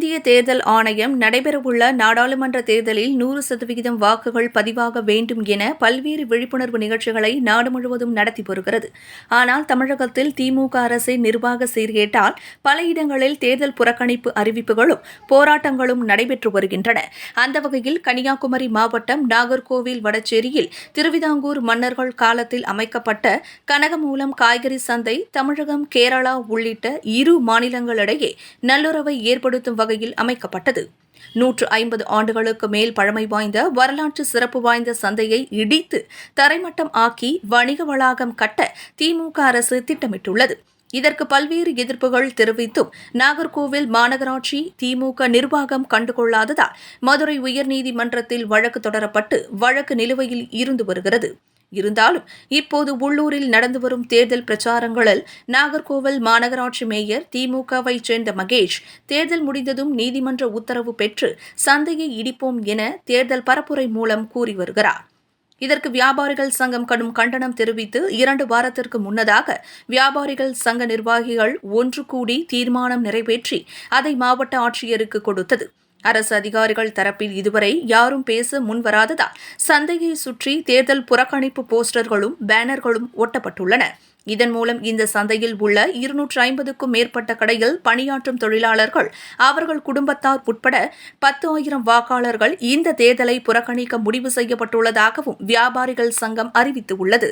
இந்திய தேர்தல் ஆணையம் நடைபெறவுள்ள நாடாளுமன்ற தேர்தலில் நூறு சதவிகிதம் வாக்குகள் பதிவாக வேண்டும் என பல்வேறு விழிப்புணர்வு நிகழ்ச்சிகளை நாடு முழுவதும் நடத்தி வருகிறது. ஆனால் தமிழகத்தில் திமுக அரசை நிர்வாக சீர்கேட்டால் பல இடங்களில் தேர்தல் புறக்கணிப்பு அறிவிப்புகளும் போராட்டங்களும் நடைபெற்று வருகின்றன. அந்த வகையில் கன்னியாகுமரி மாவட்டம் நாகர்கோவில் வடச்சேரியில் திருவிதாங்கூர் மன்னர்கள் காலத்தில் அமைக்கப்பட்ட கனகமூலம் காய்கறி சந்தை தமிழகம் கேரளா உள்ளிட்ட இரு மாநிலங்களிடையே நல்லுறவை ஏற்படுத்தும் வகையில் அமைக்கப்பட்டது. நூற்று ஐம்பது ஆண்டுகளுக்கு மேல் பழமை வாய்ந்த வரலாற்று சிறப்பு வாய்ந்த சந்தையை இடித்து தரைமட்டம் ஆக்கி வணிக வளாகம் கட்ட திமுக அரசு திட்டமிட்டுள்ளது. இதற்கு பல்வேறு எதிர்ப்புகள் தெரிவித்தும் நாகர்கோவில் மாநகராட்சி திமுக நிர்வாகம் கண்டுகொள்ளாததால் மதுரை உயர்நீதிமன்றத்தில் வழக்கு தொடரப்பட்டு வழக்கு நிலுவையில் இருந்து வருகிறது. இருந்தாலும் இப்போது உள்ளூரில் நடந்து வரும் தேர்தல் பிரச்சாரங்களில் நாகர்கோவில் மாநகராட்சி மேயர் திமுகவை சேர்ந்த மகேஷ் தேர்தல் முடிந்ததும் நீதிமன்ற உத்தரவு பெற்று சந்தையை இடிப்போம் என தேர்தல் பரப்புரை மூலம் கூறி வருகிறார். இதற்கு வியாபாரிகள் சங்கம் கடும் கண்டனம் தெரிவித்து இரண்டு வாரத்திற்கு முன்னதாக வியாபாரிகள் சங்க நிர்வாகிகள் ஒன்று கூடி தீர்மானம் நிறைவேற்றி அதை மாவட்ட ஆட்சியருக்கு கொடுத்தது. அரசு அதிகாரிகள் தரப்பில் இதுவரை யாரும் பேச முன்வராததால் சந்தையை சுற்றி தேர்தல் புறக்கணிப்பு போஸ்டர்களும் பேனர்களும் ஒட்டப்பட்டுள்ளன. இதன் மூலம் இந்த சந்தையில் உள்ள இருநூற்று ஐம்பதுக்கும் மேற்பட்ட கடையில் பணியாற்றும் தொழிலாளர்கள் அவர்கள் குடும்பத்தார் உட்பட பத்து ஆயிரம் வாக்காளர்கள் இந்த தேர்தலை புறக்கணிக்க முடிவு செய்யப்பட்டுள்ளதாகவும் வியாபாரிகள் சங்கம் அறிவித்துள்ளது.